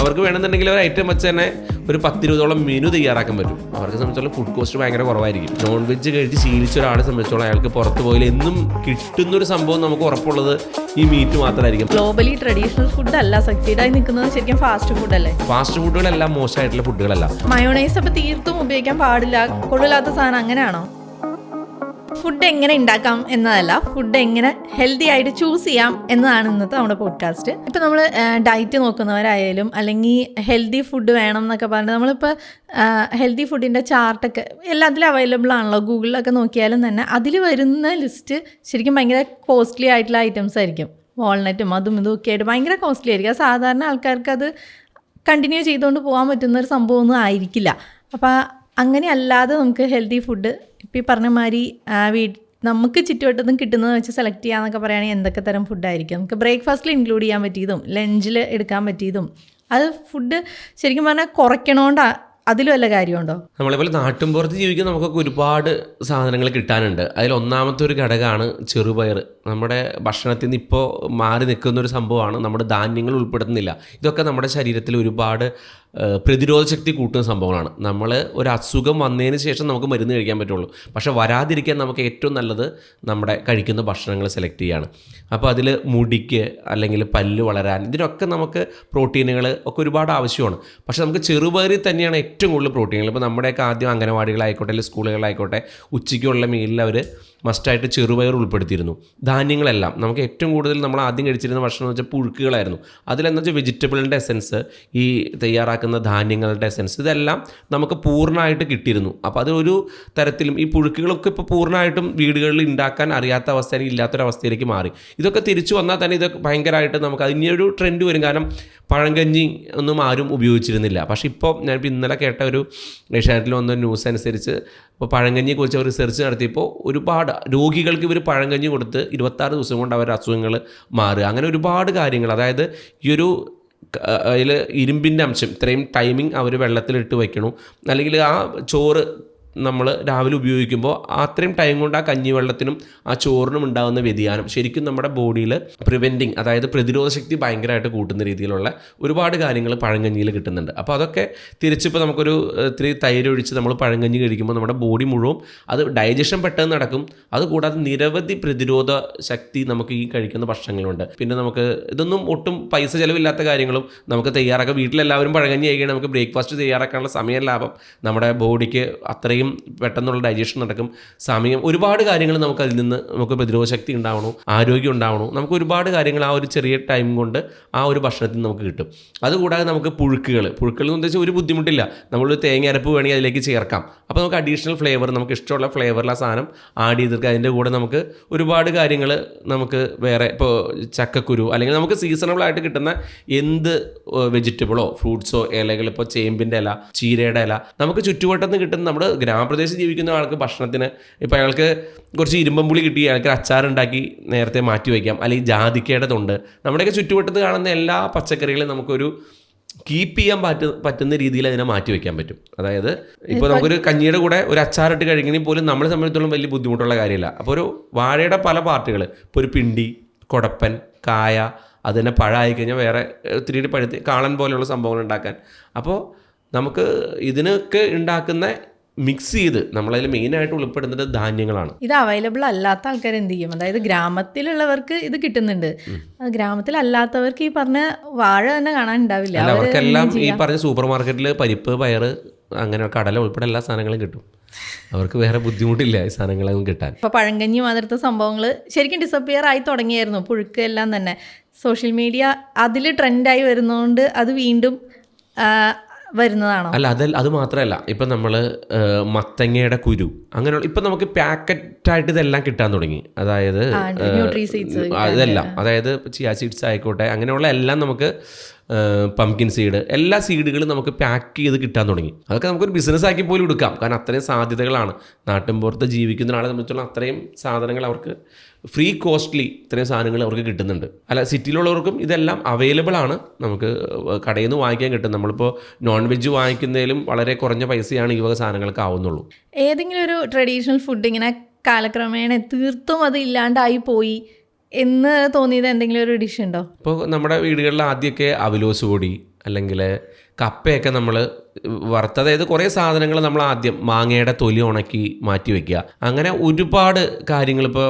അവർക്ക് വേണമെന്നുണ്ടെങ്കിൽ ഒരു ഐറ്റം വെച്ച് തന്നെ ഒരു പത്തിരുപതോളം മെനു തയ്യാറാക്കാൻ പറ്റും. അവർക്ക് സംബന്ധിച്ചോളം ഫുഡ് കോസ്റ്റ് ഭയങ്കര കുറവായിരിക്കും. നോൺ വെജ് കഴിച്ച് ശീലിച്ച ഒരാളെ സംബന്ധിച്ചോളം അയാൾക്ക് പുറത്ത് പോയാൽ എന്നും കിട്ടുന്ന ഒരു സംഭവം നമുക്ക് ഉറപ്പുള്ളത് ഈ മീറ്റ് മാത്രമായിരിക്കും. ഗ്ലോബലി ട്രഡീഷണൽ ഫുഡ് അല്ല. സക്സീഡായി നിൽക്കുന്നത് ശരിക്കും ഫാസ്റ്റ് ഫുഡ് അല്ലേ? ഫാസ്റ്റ് ഫുഡുകളെല്ലാം മോശമായിട്ടുള്ള ഫുഡുകളല്ല മയോണൈസ് അപ്പൊ തീർത്തും ഉപയോഗിക്കാൻ പാടില്ല. കൊള്ളില്ലാത്ത സാധനം അങ്ങനെയാണോ? ഫുഡ് എങ്ങനെ ഉണ്ടാക്കാം എന്നതല്ല ഫുഡ് എങ്ങനെ ഹെൽത്തി ആയിട്ട് ചൂസ് ചെയ്യാം എന്നതാണ് ഇന്നത്തെ നമ്മുടെ പോഡ്കാസ്റ്റ് ഇപ്പം നമ്മൾ ഡയറ്റ് നോക്കുന്നവരായാലും അല്ലെങ്കിൽ ഹെൽത്തി ഫുഡ് വേണം എന്നൊക്കെ പറഞ്ഞ് നമ്മളിപ്പോൾ ഹെൽത്തി ഫുഡിന്റെ ചാർട്ടൊക്കെ എല്ലാത്തിലും അവൈലബിൾ ആണല്ലോ. ഗൂഗിളിലൊക്കെ നോക്കിയാലും തന്നെ അതിൽ വരുന്ന ലിസ്റ്റ് ശരിക്കും ഭയങ്കര കോസ്റ്റ്ലി ആയിട്ടുള്ള ഐറ്റംസ് ആയിരിക്കും. വാൾനട്ടും അതും ഇതും ഒക്കെ ആയിട്ട് ഭയങ്കര കോസ്റ്റ്ലി ആയിരിക്കും. സാധാരണ ആൾക്കാർക്ക് അത് കണ്ടിന്യൂ ചെയ്തുകൊണ്ട് പോകാൻ പറ്റുന്ന ഒരു സംഭവമൊന്നും ആയിരിക്കില്ല. അപ്പോൾ അങ്ങനെ അല്ലാതെ നമുക്ക് ഹെൽത്തി ഫുഡ് ഇപ്പം ഈ പറഞ്ഞ മാതിരി ആ, വീ നമുക്ക് ചുറ്റുവട്ടത്തും കിട്ടുന്നത് വെച്ച് സെലക്ട് ചെയ്യാന്നൊക്കെ പറയുകയാണെങ്കിൽ എന്തൊക്കെ തരം ഫുഡായിരിക്കും നമുക്ക് ബ്രേക്ക്ഫാസ്റ്റിൽ ഇൻക്ലൂഡ് ചെയ്യാൻ പറ്റിയതും ലഞ്ചിൽ എടുക്കാൻ പറ്റിയതും അത് ഫുഡ് ശരിക്കും പറഞ്ഞാൽ കുറയ്ക്കണോണ്ടാ അതിലും വല്ല കാര്യമുണ്ടോ? നമ്മളെപ്പോലെ നാട്ടിൻപുറത്ത് ജീവിക്കുന്ന നമുക്കൊക്കെ ഒരുപാട് സാധനങ്ങൾ കിട്ടാനുണ്ട്. അതിൽ ഒന്നാമത്തെ ഒരു ഘടകമാണ് ചെറുപയർ നമ്മുടെ ഭക്ഷണത്തിൽ നിന്ന് ഇപ്പോൾ മാറി നിൽക്കുന്ന ഒരു സംഭവമാണ്. നമ്മുടെ ധാന്യങ്ങൾ ഉൾപ്പെടുത്തുന്നില്ല. ഇതൊക്കെ നമ്മുടെ ശരീരത്തിൽ ഒരുപാട് പ്രതിരോധ ശക്തി കൂട്ടുന്ന സംഭവങ്ങളാണ്. നമ്മൾ ഒരു അസുഖം വന്നതിന് ശേഷം നമുക്ക് മരുന്ന് കഴിക്കാൻ പറ്റുള്ളൂ. പക്ഷെ വരാതിരിക്കാൻ നമുക്ക് ഏറ്റവും നല്ലത് നമ്മുടെ കഴിക്കുന്ന ഭക്ഷണങ്ങൾ സെലക്ട് ചെയ്യാണ്. അപ്പോൾ അതിൽ മുടിക്ക് അല്ലെങ്കിൽ പല്ല് വളരാൻ ഇതിനൊക്കെ നമുക്ക് പ്രോട്ടീനുകൾ ഒക്കെ ഒരുപാട് ആവശ്യമാണ്. പക്ഷെ നമുക്ക് ചെറുപയറിൽ തന്നെയാണ് ഏറ്റവും കൂടുതൽ പ്രോട്ടീനുകൾ. ഇപ്പോൾ നമ്മുടെയൊക്കെ ആദ്യം അംഗനവാടികളായിക്കോട്ടെ അല്ലെങ്കിൽ സ്കൂളുകളായിക്കോട്ടെ ഉച്ചയ്ക്കുള്ള മീലിൽ അവർ മസ്റ്റായിട്ട് ചെറുപയർ ഉൾപ്പെടുത്തിയിരുന്നു. ധാന്യങ്ങളെല്ലാം. നമുക്ക് ഏറ്റവും കൂടുതൽ നമ്മൾ ആദ്യം കഴിച്ചിരുന്ന ഭക്ഷണം എന്ന് വെച്ചാൽ പുഴുക്കുകളായിരുന്നു. അതിലെന്ന് വെച്ചാൽ വെജിറ്റബിളിന്റെ എസെൻസ് ഈ തയ്യാറാക്കുന്ന ധാന്യങ്ങളുടെ എസെൻസ് ഇതെല്ലാം നമുക്ക് പൂർണമായിട്ട് കിട്ടിയിരുന്നു. അപ്പോൾ അത് ഒരു തരത്തിലും ഈ പുഴുക്കുകളൊക്കെ ഇപ്പോൾ പൂർണമായിട്ടും വീടുകളിൽ ഉണ്ടാക്കാൻ അറിയാത്ത അവസ്ഥ അല്ലെങ്കിൽ ഇല്ലാത്തൊരവസ്ഥയിലേക്ക് മാറി. ഇതൊക്കെ തിരിച്ചു വന്നാൽ തന്നെ ഇതൊക്കെ ഭയങ്കരമായിട്ട് നമുക്ക് അതിനൊരു ട്രെൻഡ് വരും. കാരണം പഴങ്കഞ്ഞി ഒന്നും ആരും ഉപയോഗിച്ചിരുന്നില്ല. പക്ഷേ ഇപ്പോൾ ഞാനിപ്പോൾ ഇന്നലെ കേട്ട ഒരു ഏഷ്യാനെറ്റിൽ വന്ന ന്യൂസ് അനുസരിച്ച് ഇപ്പോൾ പഴങ്കഞ്ഞിയെക്കുറിച്ച് അവർ റിസർച്ച് നടത്തിയപ്പോൾ ഒരുപാട് രോഗികൾക്ക് ഇവർ പഴങ്കഞ്ഞി കൊടുത്ത് ഇരുപത്താറ് ദിവസം കൊണ്ട് അവരുടെ അസുഖങ്ങൾ മാറുക. അങ്ങനെ ഒരുപാട് കാര്യങ്ങൾ. അതായത് ഈ ഒരു അതിൽ ഇരുമ്പിന്റെ അംശം ഇത്രയും ടൈമിംഗ് അവർ വെള്ളത്തിലിട്ട് വയ്ക്കണം. അല്ലെങ്കിൽ ആ ചോറ് നമ്മൾ രാവിലെ ഉപയോഗിക്കുമ്പോൾ അത്രയും ടൈം കൊണ്ട് ആ കഞ്ഞിവെള്ളത്തിനും ആ ചോറിനും ഉണ്ടാകുന്ന വ്യതിയാനം ശരിക്കും നമ്മുടെ ബോഡിയിൽ പ്രിവെന്റിങ് അതായത് പ്രതിരോധ ശക്തി ഭയങ്കരമായിട്ട് കൂട്ടുന്ന രീതിയിലുള്ള ഒരുപാട് കാര്യങ്ങൾ പഴങ്കഞ്ഞിയിൽ കിട്ടുന്നുണ്ട്. അപ്പോൾ അതൊക്കെ തിരിച്ചിപ്പോൾ നമുക്കൊരു ഇത്തിരി തൈര് ഒഴിച്ച് നമ്മൾ പഴങ്കഞ്ഞി കഴിക്കുമ്പോൾ നമ്മുടെ ബോഡി മുഴുവൻ അത് ഡൈജഷൻ പെട്ടെന്ന് നടക്കും. അതുകൂടാതെ നിരവധി പ്രതിരോധ ശക്തി നമുക്ക് ഈ കഴിക്കുന്ന ഭക്ഷണങ്ങളുണ്ട്. പിന്നെ നമുക്ക് ഇതൊന്നും ഒട്ടും പൈസ ചിലവില്ലാത്ത കാര്യങ്ങളും നമുക്ക് തയ്യാറാക്കാം വീട്ടിലെല്ലാവരും പഴങ്കഞ്ഞി കഴിക്കുകയാണെങ്കിൽ നമുക്ക് ബ്രേക്ക്ഫാസ്റ്റ് തയ്യാറാക്കാനുള്ള സമയം ലാഭം നമ്മുടെ ബോഡിക്ക് അത്രയും പെട്ടെന്നുള്ള ഡൈജഷൻ നടക്കും. സമയം ഒരുപാട് കാര്യങ്ങൾ നമുക്ക് അതിൽ നിന്ന് നമുക്ക് പ്രതിരോധ ശക്തി ഉണ്ടാവണോ ആരോഗ്യം ഉണ്ടാവണോ. നമുക്ക് ഒരുപാട് കാര്യങ്ങൾ ആ ഒരു ചെറിയ ടൈം കൊണ്ട് ആ ഒരു ഭക്ഷണത്തിൽ നമുക്ക് കിട്ടും. അതുകൂടാതെ നമുക്ക് പുഴുക്കുകൾ പുഴുക്കൾ എന്ന് വെച്ചാൽ ഒരു ബുദ്ധിമുട്ടില്ല. നമ്മളൊരു തേങ്ങ അരപ്പ് വേണമെങ്കിൽ അതിലേക്ക് ചേർക്കാം. അപ്പോൾ നമുക്ക് അഡീഷണൽ ഫ്ലേവർ നമുക്ക് ഇഷ്ടമുള്ള ഫ്ലേവറിൽ ആ സാധനം ആഡ് ചെയ്തെടുക്കുക അതിന്റെ കൂടെ നമുക്ക് ഒരുപാട് കാര്യങ്ങൾ നമുക്ക് വേറെ ഇപ്പോൾ ചക്കക്കുരു അല്ലെങ്കിൽ നമുക്ക് സീസണബിളായിട്ട് കിട്ടുന്ന എന്ത് വെജിറ്റബിളോ ഫ്രൂട്ട്സോ ഇലകൾ ഇപ്പോൾ ചേമ്പിന്റെ ഇല ചീരയുടെ ഇല നമുക്ക് ചുറ്റുവട്ടത്ത് കിട്ടുന്ന നമ്മുടെ ഗ്രാമപ്രദേശത്ത് ജീവിക്കുന്ന ആൾക്ക് ഭക്ഷണത്തിന് ഇപ്പോൾ അയാൾക്ക് കുറച്ച് ഇരുമ്പമ്പുളി കിട്ടി അയാൾക്ക് അച്ചാറുണ്ടാക്കി നേരത്തെ മാറ്റി വയ്ക്കാം. അല്ലെങ്കിൽ ജാതിക്കയുടെ തൊണ്ട് നമ്മുടെയൊക്കെ ചുറ്റുവട്ടത്ത് കാണുന്ന എല്ലാ പച്ചക്കറികളും നമുക്കൊരു കീപ്പ് ചെയ്യാൻ പറ്റ പറ്റുന്ന രീതിയിൽ അതിനെ മാറ്റി വെക്കാൻ പറ്റും. അതായത് ഇപ്പോൾ നമുക്കൊരു കഞ്ഞിയുടെ കൂടെ ഒരു അച്ചാറിട്ട് കഴിക്കണമെങ്കിൽ പോലും നമ്മളെ സംബന്ധിച്ചിടത്തോളം വലിയ ബുദ്ധിമുട്ടുള്ള കാര്യമില്ല. അപ്പോൾ ഒരു വാഴയുടെ പല പാർട്ടികൾ ഇപ്പോൾ ഒരു പിണ്ടി കൊടപ്പൻ കായ അത് തന്നെ പഴമായി കഴിഞ്ഞാൽ വേറെ ഒത്തിരി പഴുത്ത് കാളൻ പോലെയുള്ള സംഭവങ്ങൾ ഉണ്ടാക്കാൻ. അപ്പോൾ നമുക്ക് ഇതിനൊക്കെ ഉണ്ടാക്കുന്ന മിക്സ് ചെയ്ത് നമ്മളതിൽ മെയിനായിട്ട് ഉൾപ്പെടുന്നത് ധാന്യങ്ങളാണ്. ഇത് അവൈലബിൾ അല്ലാത്ത ആൾക്കാർ എന്ത് ചെയ്യും? അതായത് ഗ്രാമത്തിലുള്ളവർക്ക് ഇത് കിട്ടുന്നുണ്ട്. ഗ്രാമത്തിലല്ലാത്തവർക്ക് ഈ പറഞ്ഞ വാഴ തന്നെ കാണാൻ ഉണ്ടാവില്ല അവർക്കെല്ലാം ഈ പറഞ്ഞ സൂപ്പർ മാർക്കറ്റിൽ പരിപ്പ് പയറ് അങ്ങനെ കടല ഉൾപ്പെടെ എല്ലാ സാധനങ്ങളും കിട്ടും. അവർക്ക് വേറെ ബുദ്ധിമുട്ടില്ല ഈ സാധനങ്ങളൊന്നും കിട്ടാൻ. ഇപ്പോൾ പഴങ്കഞ്ഞി മാതിരത്തെ സംഭവങ്ങൾ ശരിക്കും ഡിസപ്പിയർ ആയി തുടങ്ങിയായിരുന്നു. പുഴുക്ക് എല്ലാം തന്നെ. സോഷ്യൽ മീഡിയ അതിൽ ട്രെൻഡായി വരുന്നതുകൊണ്ട് അത് വീണ്ടും വരുന്നതാണോ? അല്ല അത് അത് മാത്രമല്ല. ഇപ്പൊ നമ്മൾ മത്തങ്ങയുടെ കുരു അങ്ങനെയുള്ള ഇപ്പൊ നമുക്ക് പാക്കറ്റ് ആയിട്ട് ഇതെല്ലാം കിട്ടാൻ തുടങ്ങി. അതായത് ഇതെല്ലാം അതായത് ചിയാ സീഡ്സ് ആയിക്കോട്ടെ അങ്ങനെയുള്ള എല്ലാം നമുക്ക് പംകിൻ സീഡ് എല്ലാ സീഡുകളും നമുക്ക് പാക്ക് ചെയ്ത് കിട്ടാൻ തുടങ്ങി. അതൊക്കെ നമുക്കൊരു ബിസിനസ് ആക്കി പോലും എടുക്കാം. കാരണം അത്രയും സാധ്യതകളാണ്. നാട്ടിൻപുറത്ത് ജീവിക്കുന്ന ഒരാളെ സംബന്ധിച്ചുള്ള അത്രയും സാധനങ്ങൾ അവർക്ക് ഫ്രീ കോസ്റ്റ്ലി ഇത്രയും സാധനങ്ങൾ അവർക്ക് കിട്ടുന്നുണ്ട്. അല്ല സിറ്റിയിലുള്ളവർക്കും ഇതെല്ലാം അവൈലബിൾ ആണ്. നമുക്ക് കടയിൽ നിന്ന് വാങ്ങിക്കാൻ കിട്ടും. നമ്മളിപ്പോൾ നോൺ വെജ് വാങ്ങിക്കുന്നതിലും വളരെ കുറഞ്ഞ പൈസയാണ് ഈ വക സാധനങ്ങൾക്ക് ആവുന്നുള്ളൂ. ഏതെങ്കിലും ഒരു ട്രഡീഷണൽ ഫുഡ് ഇങ്ങനെ കാലക്രമേണ തീർത്തും അത് ഇല്ലാണ്ടായി പോയി. എന്ന് തോന്നിയത് എന്തെങ്കിലും ഒരു ഡിഷ് ഉണ്ടോ? ഇപ്പോൾ നമ്മുടെ വീടുകളിൽ ആദ്യമൊക്കെ അവലോസ് പൊടി അല്ലെങ്കിൽ കപ്പയൊക്കെ നമ്മൾ വറുത്ത് അതായത് കുറേ സാധനങ്ങൾ നമ്മൾ ആദ്യം മാങ്ങയുടെ തൊലി ഉണക്കി മാറ്റി വയ്ക്കുക അങ്ങനെ ഒരുപാട് കാര്യങ്ങൾ ഇപ്പോൾ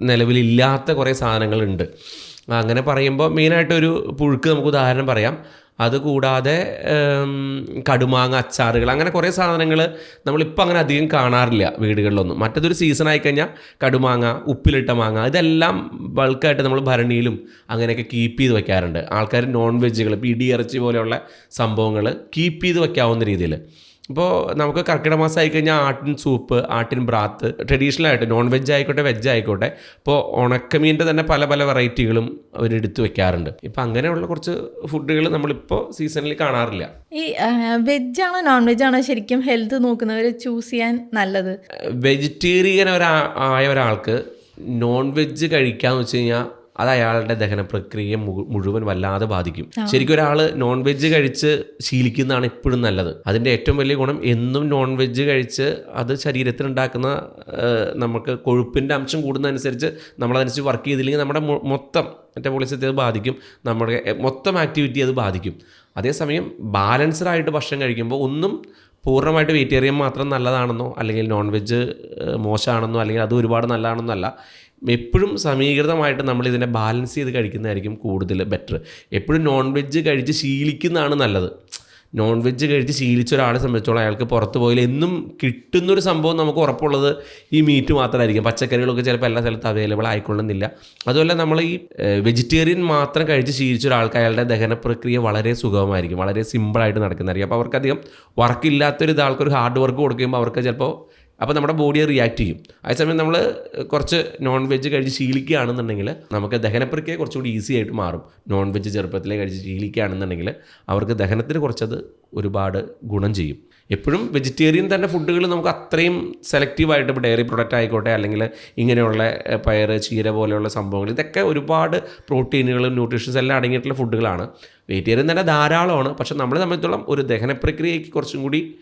നിലവിലില്ലാത്ത കുറേ സാധനങ്ങളുണ്ട്. അങ്ങനെ പറയുമ്പോൾ മെയിനായിട്ടൊരു പുഴുക്ക് നമുക്ക് ഉദാഹരണം പറയാം. അതുകൂടാതെ കടുമാങ്ങ അച്ചാറുകൾ അങ്ങനെ കുറേ സാധനങ്ങൾ നമ്മളിപ്പോൾ അങ്ങനെ അധികം കാണാറില്ല വീടുകളിലൊന്നും. മറ്റതൊരു സീസൺ ആയിക്കഴിഞ്ഞാൽ കടുമാങ്ങ ഉപ്പിലിട്ട മാങ്ങ ഇതെല്ലാം ബൾക്കായിട്ട് നമ്മൾ ഭരണിയിലും അങ്ങനെയൊക്കെ കീപ്പ് ചെയ്ത് വെക്കാറുണ്ട്. ആൾക്കാർ നോൺ വെജുകൾ ഇപ്പോൾ ഇടിയിറച്ചി പോലെയുള്ള സംഭവങ്ങൾ കീപ്പ് ചെയ്ത് വെക്കാവുന്ന രീതിയിൽ. ഇപ്പോൾ നമുക്ക് കർക്കിടക മാസം ആയിക്കഴിഞ്ഞാൽ ആട്ടിൻ സൂപ്പ് ആട്ടിൻ ബ്രാത്ത് ട്രഡീഷണൽ ആയിട്ട് നോൺ വെജ് ആയിക്കോട്ടെ വെജ് ആയിക്കോട്ടെ. ഇപ്പോൾ ഉണക്കമീന്റെ തന്നെ പല പല വെറൈറ്റികളും അവരെടുത്ത് വെക്കാറുണ്ട്. ഇപ്പം അങ്ങനെയുള്ള കുറച്ച് ഫുഡുകൾ നമ്മളിപ്പോൾ സീസണിൽ കാണാറില്ല. ഈ വെജ് ആണോ നോൺ വെജ് ആണോ ശരിക്കും ഹെൽത്ത് നോക്കുന്നവർ ചൂസ് ചെയ്യാൻ നല്ലത്? വെജിറ്റേറിയൻ ഒരാ ആയ ഒരാൾക്ക് നോൺ വെജ് കഴിക്കാന്ന് വെച്ച് കഴിഞ്ഞാൽ അത് അയാളുടെ ദഹന പ്രക്രിയ മുഴുവൻ വല്ലാതെ ബാധിക്കും. ശരിക്കും ഒരാൾ നോൺ വെജ് കഴിച്ച് ശീലിക്കുന്നതാണ് ഇപ്പോഴും നല്ലത്. അതിന്റെ ഏറ്റവും വലിയ ഗുണം എന്നും നോൺ വെജ് കഴിച്ച് അത് ശരീരത്തിൽ ഉണ്ടാക്കുന്ന നമുക്ക് കൊഴുപ്പിന്റെ അംശം കൂടുന്നതനുസരിച്ച് നമ്മളതനുസരിച്ച് വർക്ക് ചെയ്തില്ലെങ്കിൽ നമ്മുടെ മൊത്തം മറ്റേ പോളിസത്തെ അത് ബാധിക്കും. നമ്മുടെ മൊത്തം ആക്ടിവിറ്റി അത് ബാധിക്കും. അതേസമയം ബാലൻസ്ഡ് ആയിട്ട് ഭക്ഷണം കഴിക്കുമ്പോൾ ഒന്നും പൂർണമായിട്ട് വെജിറ്റേറിയൻ മാത്രം നല്ലതാണെന്നോ അല്ലെങ്കിൽ നോൺ വെജ് മോശമാണെന്നോ അല്ലെങ്കിൽ അത് ഒരുപാട് നല്ലതാണെന്നോ അല്ല എപ്പോഴും സമീകൃതമായിട്ട് നമ്മൾ ഇതിനെ ബാലൻസ് ചെയ്ത് കഴിക്കുന്നതായിരിക്കും കൂടുതൽ ബെറ്റർ എപ്പോഴും നോൺ വെജ് കഴിച്ച് ശീലിക്കുന്നതാണ് നല്ലത്. നോൺ വെജ് കഴിച്ച് ശീലിച്ച ഒരാളെ സംബന്ധിച്ചോളം അയാൾക്ക് പുറത്ത് പോയാൽ എന്നും കിട്ടുന്നൊരു സംഭവം നമുക്ക് ഉറപ്പുള്ളത് ഈ മീറ്റ് മാത്രമായിരിക്കും. പച്ചക്കറികളൊക്കെ ചിലപ്പോൾ എല്ലാ സ്ഥലത്തും അവൈലബിൾ ആയിക്കൊള്ളുന്നില്ല. അതുപോലെ നമ്മൾ ഈ വെജിറ്റേറിയൻ മാത്രം കഴിച്ച് ശീലിച്ച ഒരാൾക്ക് അയാളുടെ ദഹന പ്രക്രിയ വളരെ സുഗമമായിരിക്കും വളരെ സിമ്പിളായിട്ട് നടക്കുന്നതായിരിക്കും. അപ്പോൾ അവർക്കധികം വർക്കില്ലാത്തൊരു ഇതാൾക്കൊരു ഹാർഡ് വർക്ക് കൊടുക്കുമ്പോൾ അവർക്ക് ചിലപ്പോൾ അപ്പോൾ നമ്മുടെ ബോഡി റിയാക്ട് ചെയ്യും. അതേസമയം നമ്മൾ കുറച്ച് നോൺ വെജ് കഴിച്ച് ശീലിക്കുകയാണെന്നുണ്ടെങ്കിൽ നമുക്ക് ദഹനപ്രക്രിയ കുറച്ചുകൂടി ഈസി ആയിട്ട് മാറും. നോൺ വെജ് ചെറുപ്പത്തിലേ കഴിച്ച് ശീലിക്കുകയാണെന്നുണ്ടെങ്കിൽ അവർക്ക് ദഹനത്തിന് കുറച്ചത് ഒരുപാട് ഗുണം ചെയ്യും. എപ്പോഴും വെജിറ്റേറിയൻ തന്നെ ഫുഡുകൾ നമുക്ക് അത്രയും സെലക്റ്റീവായിട്ട് ഇപ്പോൾ ഡയറി പ്രൊഡക്റ്റ് ആയിക്കോട്ടെ അല്ലെങ്കിൽ ഇങ്ങനെയുള്ള പയർ ചീര പോലെയുള്ള സംഭവങ്ങൾ ഇതൊക്കെ ഒരുപാട് പ്രോട്ടീനുകളും ന്യൂട്രീഷൻസ് എല്ലാം അടങ്ങിയിട്ടുള്ള ഫുഡുകളാണ് വെജിറ്റേറിയൻ തന്നെ ധാരാളമാണ്. പക്ഷെ നമ്മളെ സംബന്ധിച്ചോളം ഒരു ദഹന പ്രക്രിയയ്ക്ക് കുറച്ചും കൂടി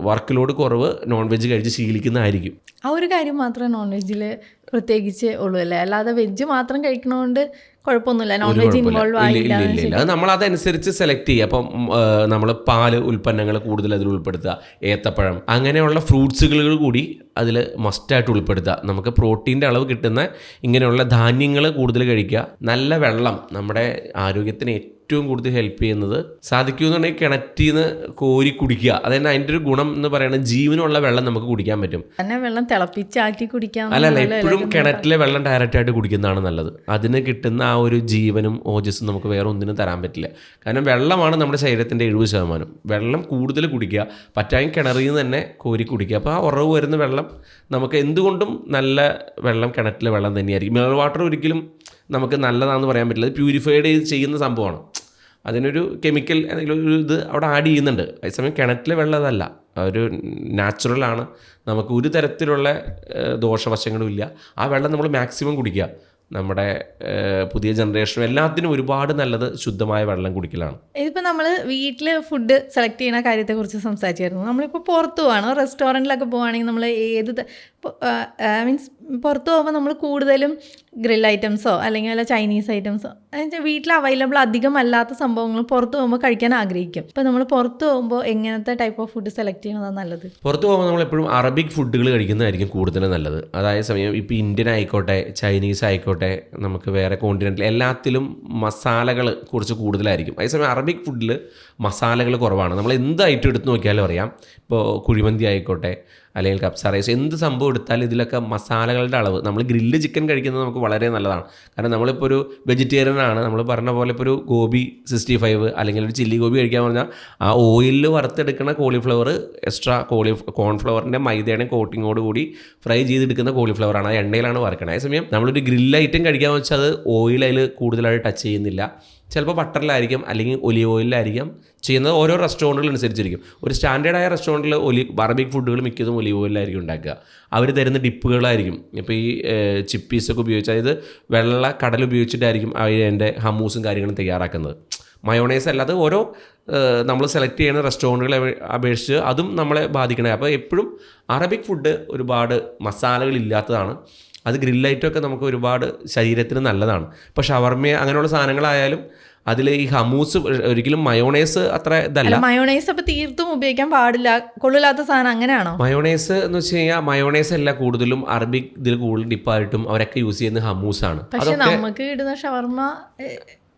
വർക്ക് ലോഡ് കുറവ് നോൺ വെജ് കഴിച്ച് ശീലിക്കുന്നതായിരിക്കും. ആ ഒരു കാര്യം മാത്രമേ നോൺ വെജിൽ പ്രത്യേകിച്ച് ഉള്ളൂ അല്ലേ? അല്ലാതെ വെജ് മാത്രം കഴിക്കണോണ്ട് കുഴപ്പമൊന്നുമില്ല. നോൺ വെജ് ഇൻവോൾവ് ആയില്ല. ഇല്ല. അത് നമ്മൾ അതനുസരിച്ച് സെലക്ട് ചെയ്യുക. അപ്പം നമ്മൾ പാൽ ഉൽപ്പന്നങ്ങൾ കൂടുതൽ അതിൽ ഉൾപ്പെടുത്തുക. ഏത്തപ്പഴം അങ്ങനെയുള്ള ഫ്രൂട്ട്സുകൾ കൂടി അതിൽ മസ്റ്റായിട്ട് ഉൾപ്പെടുത്തുക. നമുക്ക് പ്രോട്ടീന്റെ അളവ് കിട്ടുന്ന ഇങ്ങനെയുള്ള ധാന്യങ്ങൾ കൂടുതൽ കഴിക്കുക. നല്ല വെള്ളം നമ്മുടെ ആരോഗ്യത്തിന് ഏറ്റവും കൂടുതൽ ഹെൽപ്പ് ചെയ്യുന്നത് സാധിക്കുമെന്നുണ്ടെങ്കിൽ കിണറ്റിൽ നിന്ന് കോരി കുടിക്കുക. അതായത് അതിന്റെ ഒരു ഗുണം എന്ന് പറയുന്നത് ജീവനുള്ള വെള്ളം നമുക്ക് കുടിക്കാൻ പറ്റും. തന്നെ വെള്ളം തിളപ്പിച്ചാറ്റി കുടിക്കാൻ അല്ല അല്ല എപ്പോഴും കിണറ്റിലെ വെള്ളം ഡയറക്റ്റ് ആയിട്ട് കുടിക്കുന്നതാണ് നല്ലത്. അതിന് കിട്ടുന്ന ആ ഒരു ജീവനും ഓജസ്സും നമുക്ക് വേറെ ഒന്നിനും തരാൻ പറ്റില്ല. കാരണം വെള്ളമാണ് നമ്മുടെ ശരീരത്തിന്റെ എഴുപത് ശതമാനം. വെള്ളം കൂടുതൽ കുടിക്കുക പറ്റായും കിണറിൽ നിന്ന് തന്നെ കോരി കുടിക്കുക. അപ്പോൾ ആ ഉറവ് വരുന്ന വെള്ളം നമുക്ക് എന്തുകൊണ്ടും നല്ല വെള്ളം കിണറ്റിലെ വെള്ളം തന്നെയായിരിക്കും. മിനറൽ വാട്ടർ ഒരിക്കലും നമുക്ക് നല്ലതാണെന്ന് പറയാൻ പറ്റില്ല. അത് പ്യൂരിഫൈഡ് ചെയ്ത് ചെയ്യുന്ന സംഭവമാണ്. അതിനൊരു കെമിക്കൽ എന്തെങ്കിലും ഒരു ഇത് അവിടെ ആഡ് ചെയ്യുന്നുണ്ട്. അതേസമയം കിണറ്റിലെ വെള്ളം അതല്ല. ഒരു നാച്ചുറലാണ് നമുക്ക് ഒരു തരത്തിലുള്ള ദോഷവശങ്ങളും ഇല്ല. ആ വെള്ളം നമ്മൾ മാക്സിമം കുടിക്കുക. നമ്മുടെ പുതിയ ജനറേഷനും എല്ലാത്തിനും ഒരുപാട് നല്ലത് ശുദ്ധമായ വെള്ളം കുടിക്കലാണ്. ഇതിപ്പോൾ നമ്മൾ വീട്ടിൽ ഫുഡ് സെലക്ട് ചെയ്യുന്ന കാര്യത്തെക്കുറിച്ച് സംസാരിച്ചായിരുന്നു. നമ്മളിപ്പോൾ പുറത്ത് പോവാണ്. റെസ്റ്റോറന്റിലൊക്കെ പോവുകയാണെങ്കിൽ നമ്മൾ ഏത് മീൻസ് പുറത്ത് പോകുമ്പോൾ നമ്മൾ കൂടുതലും ഗ്രിൽ ഐറ്റംസോ അല്ലെങ്കിൽ വല്ല ചൈനീസ് ഐറ്റംസോ എന്നുവെച്ചാൽ വീട്ടിൽ അവൈലബിൾ അധികം അല്ലാത്ത സംഭവങ്ങൾ പുറത്ത് പോകുമ്പോൾ കഴിക്കാൻ ആഗ്രഹിക്കും. അപ്പോൾ നമ്മൾ പുറത്ത് പോകുമ്പോൾ എങ്ങനത്തെ ടൈപ്പ് ഓഫ് ഫുഡ് സെലക്ട് ചെയ്യുന്നതാണ് നല്ലത്? പുറത്ത് പോകുമ്പോൾ നമ്മൾ എപ്പോഴും അറബിക് ഫുഡുകൾ കഴിക്കുന്നതായിരിക്കും കൂടുതൽ നല്ലത്. അതായത് സമയം ഇപ്പോൾ ഇന്ത്യൻ ആയിക്കോട്ടെ ചൈനീസ് ആയിക്കോട്ടെ നമുക്ക് വേറെ കോണ്ടിനെന്റൽ എല്ലാത്തിലും മസാലകൾ കുറച്ച് കൂടുതലായിരിക്കും. അതേസമയം അറബിക് ഫുഡിൽ മസാലകൾ കുറവാണ്. നമ്മൾ എന്ത് ഐറ്റം എടുത്ത് നോക്കിയാലും അറിയാം. ഇപ്പോൾ കുഴിമന്തി ആയിക്കോട്ടെ അല്ലെങ്കിൽ കപ്സ റൈസ് എന്ത് സംഭവം എടുത്താലും ഇതിലൊക്കെ മസാലകളുടെ അളവ്. നമ്മൾ ഗ്രില്ല് ചിക്കൻ കഴിക്കുന്നത് നമുക്ക് വളരെ നല്ലതാണ്. കാരണം നമ്മളിപ്പോൾ ഒരു വെജിറ്റേറിയൻ ആണ് നമ്മൾ പറഞ്ഞ പോലെ ഇപ്പോൾ ഒരു ഗോബി സിക്സ്റ്റി ഫൈവ് അല്ലെങ്കിൽ ഒരു ചില്ലി ഗോബി കഴിക്കാൻ പറഞ്ഞാൽ ആ ഓയിലിൽ വറുത്തെടുക്കുന്ന കോളിഫ്ലവർ എക്സ്ട്രാ കോളി കോൺഫ്ലവറിന്റെ മൈദയുടെ കോട്ടിങ്ങോട് കൂടി ഫ്രൈ ചെയ്തെടുക്കുന്ന കോളിഫ്ലവറാണ് ആ എണ്ണയിലാണ് വറുക്കുന്നത് അതേസമയം നമ്മളൊരു ഗ്രില്ല് ഐറ്റം കഴിക്കാൻ വെച്ചാൽ അത് ഓയിൽ അതിൽ കൂടുതലായിട്ട് ടച്ച് ചെയ്യുന്നില്ല. ചിലപ്പോൾ ബട്ടറിലായിരിക്കും അല്ലെങ്കിൽ ഒലിവ് ഓയിലായിരിക്കും ചെയ്യുന്നത് ഓരോ റെസ്റ്റോറന്റുകൾ അനുസരിച്ചിരിക്കും. ഒരു സ്റ്റാൻഡേർഡായ റെസ്റ്റോറന്റിൽ ഒലി അറബിക് ഫുഡുകൾ മിക്കതും ഒലിവ് ഓയിലായിരിക്കും ഉണ്ടാക്കുക. അവർ തരുന്ന ഡിപ്പുകളായിരിക്കും. ഇപ്പോൾ ഈ ചിപ്പീസൊക്കെ ഉപയോഗിച്ച് അതായത് വെള്ള കടൽ ഉപയോഗിച്ചിട്ടായിരിക്കും അവർ അതിന്റെ ഹമ്മൂസും കാര്യങ്ങളും തയ്യാറാക്കുന്നത്. മയോണൈസ് അല്ലാതെ ഓരോ നമ്മൾ സെലക്ട് ചെയ്യുന്ന റെസ്റ്റോറന്റുകളെ അപേ- അപേക്ഷിച്ച് അതും നമ്മളെ ബാധിക്കണേ. അപ്പോൾ എപ്പോഴും അറബിക് ഫുഡ് ഒരുപാട് മസാലകൾ ഇല്ലാത്തതാണ് അത് ഗ്രില്ലായിട്ടൊക്കെ നമുക്ക് ഒരുപാട് ശരീരത്തിന് നല്ലതാണ്. ഇപ്പോൾ ഷവർമ അങ്ങനെയുള്ള സാധനങ്ങളായാലും അതിൽ ഈ ഹമൂസ് ഒരിക്കലും മയോണൈസ് അത്ര ഇതല്ല. മയോണൈസ് അപ്പൊ തീർത്തും ഉപയോഗിക്കാൻ പാടില്ല. കൊള്ളില്ലാത്ത സാധനം അങ്ങനെയാണോ? മയോണൈസ് എന്ന് വെച്ച് കഴിഞ്ഞാൽ മയോണൈസ് അല്ല കൂടുതലും അറബിക് ഇതിൽ കൂടുതൽ ഡിപ്പായിട്ടും അവരൊക്കെ യൂസ് ചെയ്യുന്ന ഹമൂസ് ആണ് പക്ഷെ നമുക്ക് ഇടുന്ന ഷവർമ്മ ഏ,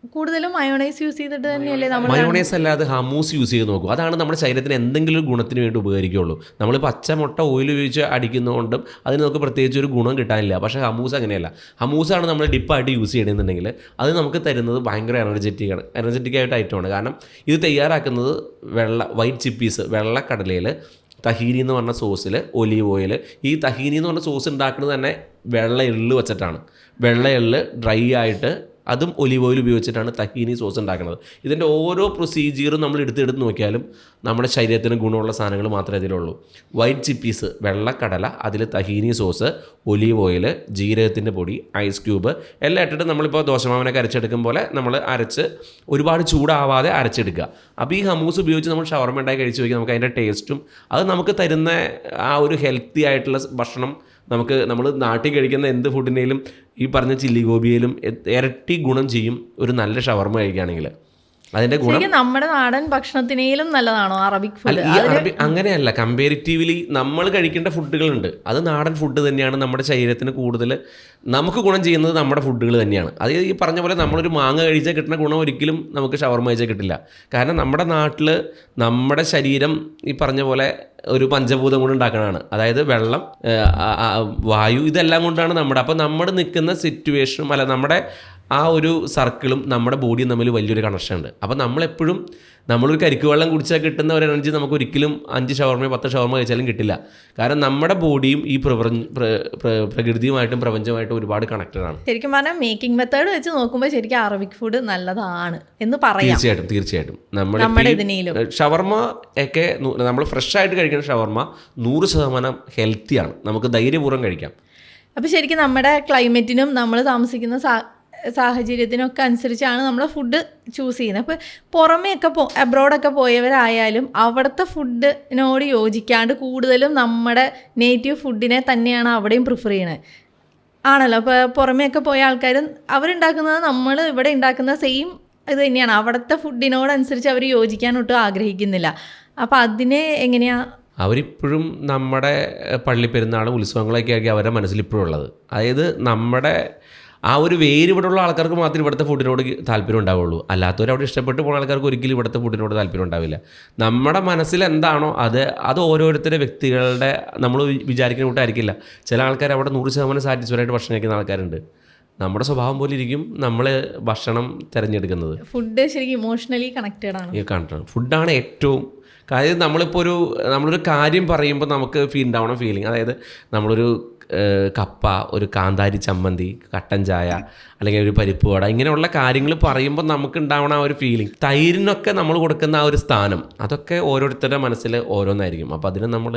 കൂടുതലും മയോണൈസ് യൂസ് ചെയ്തിട്ട് തന്നെയല്ലേ നമ്മൾ മയോണൈസ് അല്ലാതെ ഹമൂസ് യൂസ് ചെയ്ത് നോക്കും. അതാണ് നമ്മുടെ ശരീരത്തിന് എന്തെങ്കിലും ഒരു ഗുണത്തിന് വേണ്ടി ഉപകരിക്കുകയുള്ളൂ നമ്മൾ പച്ചമുട്ട ഓയിൽ ഉപയോഗിച്ച് അടിക്കുന്നതുകൊണ്ടും അതിന് നമുക്ക് പ്രത്യേകിച്ച് ഒരു ഗുണം കിട്ടാനില്ല. പക്ഷേ ഹമൂസ് അങ്ങനെയല്ല. ഹമൂസാണ് നമ്മൾ ഡിപ്പായിട്ട് യൂസ് ചെയ്യണമെന്നുണ്ടെങ്കിൽ അത് നമുക്ക് തരുന്നത് ഭയങ്കര എനർജറ്റിക് ആണ്. എനർജറ്റിക് ആയിട്ട് ഐറ്റമാണ് കാരണം ഇത് തയ്യാറാക്കുന്നത് വെള്ള വൈറ്റ് ചിപ്പീസ് വെള്ളക്കടലയിൽ തഹീനി എന്ന് പറഞ്ഞ സോസിൽ ഒലീവ് ഓയിൽ ഈ തഹീനി എന്ന് പറഞ്ഞ സോസ് ഉണ്ടാക്കുന്നത് തന്നെ വെള്ള എള്ള് വെച്ചിട്ടാണ്. വെള്ള എള്ള് ഡ്രൈ ആയിട്ട് അതും ഒലിവ് ഓയിൽ ഉപയോഗിച്ചിട്ടാണ് തഹീനി സോസ് ഉണ്ടാക്കുന്നത്. ഇതിന്റെ ഓരോ പ്രൊസീജിയറും നമ്മൾ എടുത്തെടുത്ത് നോക്കിയാലും നമ്മുടെ ശരീരത്തിന് ഗുണമുള്ള സാധനങ്ങൾ മാത്രമേ ഇതിലുള്ളൂ വൈറ്റ് ചിപ്പീസ് വെള്ളക്കടല അതിൽ തഹീനി സോസ് ഒലീവ് ഓയിൽ ജീരകത്തിന്റെ പൊടി ഐസ് ക്യൂബ് എല്ലാം ഇട്ടിട്ട് നമ്മളിപ്പോൾ ദോശമാവനൊക്കെ അരച്ചെടുക്കും പോലെ നമ്മൾ അരച്ച് ഒരുപാട് ചൂടാവാതെ അരച്ചെടുക്കുക. അപ്പോൾ ഈ ഹമൂസ് ഉപയോഗിച്ച് നമ്മൾ ഷവർമ ഉണ്ടായി കഴിച്ച് നോക്കി നമുക്ക് അതിന്റെ ടേസ്റ്റും അത് നമുക്ക് തരുന്ന ആ ഒരു ഹെൽത്തി ആയിട്ടുള്ള ഭക്ഷണം നമുക്ക് നമ്മൾ നാട്ടിൽ കഴിക്കുന്ന എന്ത് ഫുഡിനേലും ഈ പറഞ്ഞ ചില്ലി ഗോപിയിലും ഇരട്ടി ഗുണം ചെയ്യും ഒരു നല്ല ഷവർമ കഴിക്കുകയാണെങ്കിൽ. അതിന്റെ ഗുണം നമ്മുടെ നാടൻ ഭക്ഷണത്തിനേലും നല്ലതാണോ അറബിക് ഫുഡ് അറബി അങ്ങനെയല്ല കമ്പാരിറ്റീവ്ലി നമ്മൾ കഴിക്കേണ്ട ഫുഡുകളുണ്ട് അത് നാടൻ ഫുഡ് തന്നെയാണ് നമ്മുടെ ശരീരത്തിന് കൂടുതൽ നമുക്ക് ഗുണം ചെയ്യുന്നത് നമ്മുടെ ഫുഡുകൾ തന്നെയാണ്. അത് ഈ പറഞ്ഞ പോലെ നമ്മളൊരു മാങ്ങ കഴിച്ചാൽ കിട്ടുന്ന ഗുണം ഒരിക്കലും നമുക്ക് ഷവർമ കഴിച്ചാൽ കിട്ടില്ല. കാരണം നമ്മുടെ നാട്ടിൽ നമ്മുടെ ശരീരം ഈ പറഞ്ഞ പോലെ ഒരു പഞ്ചഭൂതം കൊണ്ട് ഉണ്ടാക്കണതാണ്. അതായത് വെള്ളം വായു ഇതെല്ലാം കൊണ്ടാണ് നമ്മുടെ അപ്പോൾ നമ്മൾ നിൽക്കുന്ന സിറ്റുവേഷനും അല്ല നമ്മുടെ ആ ഒരു സർക്കിളും നമ്മുടെ ബോഡിയും തമ്മിൽ വലിയൊരു കണക്ഷൻ ഉണ്ട്. അപ്പോൾ നമ്മളെപ്പോഴും നമ്മളൊരു കരിക്ക് വെള്ളം കുടിച്ചാൽ കിട്ടുന്ന ഒരു എനർജി നമുക്ക് ഒരിക്കലും അഞ്ച് ഷവർമയോ പത്ത് ഷവർമ കഴിച്ചാലും കിട്ടില്ല. കാരണം നമ്മുടെ ബോഡിയും ഈ പ്രകൃതിയുമായിട്ടും പ്രപഞ്ചമായിട്ടും ഒരുപാട് കണക്റ്റഡ് ആണ്. ശരിക്കും പറഞ്ഞാൽ മേക്കിംഗ് മെത്തേഡ് വെച്ച് നോക്കുമ്പോൾ ശരിക്കും അറബിക് ഫുഡ് നല്ലതാണ് എന്ന് പറയാം. തീർച്ചയായിട്ടും തീർച്ചയായിട്ടും. നമ്മുടെ ഷവർമ ഒക്കെ നമ്മൾ ഫ്രഷ് ആയിട്ട് കഴിക്കുന്ന ഷവർമ നൂറ് ശതമാനം ഹെൽത്തിയാണ് നമുക്ക് ധൈര്യപൂർവം കഴിക്കാം. അപ്പോൾ ശരിക്കും നമ്മുടെ ക്ലൈമറ്റിനും നമ്മൾ താമസിക്കുന്ന സാഹചര്യത്തിനൊക്കെ അനുസരിച്ചാണ് നമ്മൾ ഫുഡ് ചൂസ് ചെയ്യുന്നത്. അപ്പോൾ പുറമേയൊക്കെ പോ അബ്രോഡൊക്കെ പോയവരായാലും അവിടുത്തെ ഫുഡിനോട് യോജിക്കാണ്ട് കൂടുതലും നമ്മുടെ നേറ്റീവ് ഫുഡിനെ തന്നെയാണ് അവിടെയും പ്രിഫർ ചെയ്യുന്നത് ആണല്ലോ അപ്പോൾ പുറമേയൊക്കെ പോയ ആൾക്കാരും അവരുണ്ടാക്കുന്നത് നമ്മൾ ഇവിടെ ഉണ്ടാക്കുന്ന സെയിം ഇത് തന്നെയാണ്. അവിടുത്തെ ഫുഡിനോടനുസരിച്ച് അവർ യോജിക്കാൻ ആഗ്രഹിക്കുന്നില്ല. അപ്പോൾ അതിനെ എങ്ങനെയാണ് അവരിപ്പോഴും നമ്മുടെ പള്ളി പെരുന്നാളും ഉത്സവങ്ങളൊക്കെ ആയിരിക്കും അവരുടെ മനസ്സിൽ ഉള്ളത് അതായത് നമ്മുടെ ആ ഒരു വേര് ഇവിടെയുള്ള ആൾക്കാർക്ക് മാത്രമേ ഇവിടുത്തെ ഫുഡിനോട് താല്പര്യം ഉണ്ടാവുള്ളൂ. അല്ലാത്തവർ അവിടെ ഇഷ്ടപ്പെട്ട് പോകുന്ന ആൾക്കാർക്ക് ഒരിക്കലും ഇവിടുത്തെ ഫുഡിനോട് താല്പര്യം ഉണ്ടാവില്ല. നമ്മുടെ മനസ്സിൽ എന്താണോ അത് അത് ഓരോരുത്തരുടെ വ്യക്തികളുടെ നമ്മൾ വിചാരിക്കുന്ന കൂട്ടായിരിക്കില്ല. ചില ആൾക്കാർ അവിടെ നൂറ് ശതമാനം സാറ്റിസ്ഫൈഡ് ആയിട്ട് ഭക്ഷണം കഴിക്കുന്ന ആൾക്കാരുണ്ട്. നമ്മുടെ സ്വഭാവം പോലെ ഇരിക്കും നമ്മൾ ഭക്ഷണം തിരഞ്ഞെടുക്കുന്നത്. ഫുഡ് ശരിക്കും ഇമോഷണലി കണക്റ്റഡ് ആണ്. കണക്റ്റഡ് ഫുഡാണ് ഏറ്റവും കാര്യം നമ്മളിപ്പോൾ ഒരു നമ്മളൊരു കാര്യം പറയുമ്പോൾ നമുക്ക് ഫീൽ ഉണ്ടാവണം ഫീലിംഗ് അതായത് നമ്മളൊരു കപ്പ ഒരു കാന്താരി ചമ്മന്തി കട്ടൻ ചായ അല്ലെങ്കിൽ ഒരു പരിപ്പ് വട ഇങ്ങനെയുള്ള കാര്യങ്ങൾ പറയുമ്പോൾ നമുക്ക് ഉണ്ടാവണ ആ ഒരു ഫീലിംഗ് തൈരിനൊക്കെ നമ്മൾ കൊടുക്കുന്ന ആ ഒരു സ്ഥാനം അതൊക്കെ ഓരോരുത്തരുടെ മനസ്സിൽ ഓരോന്നായിരിക്കും. അപ്പോൾ അതിന് നമ്മൾ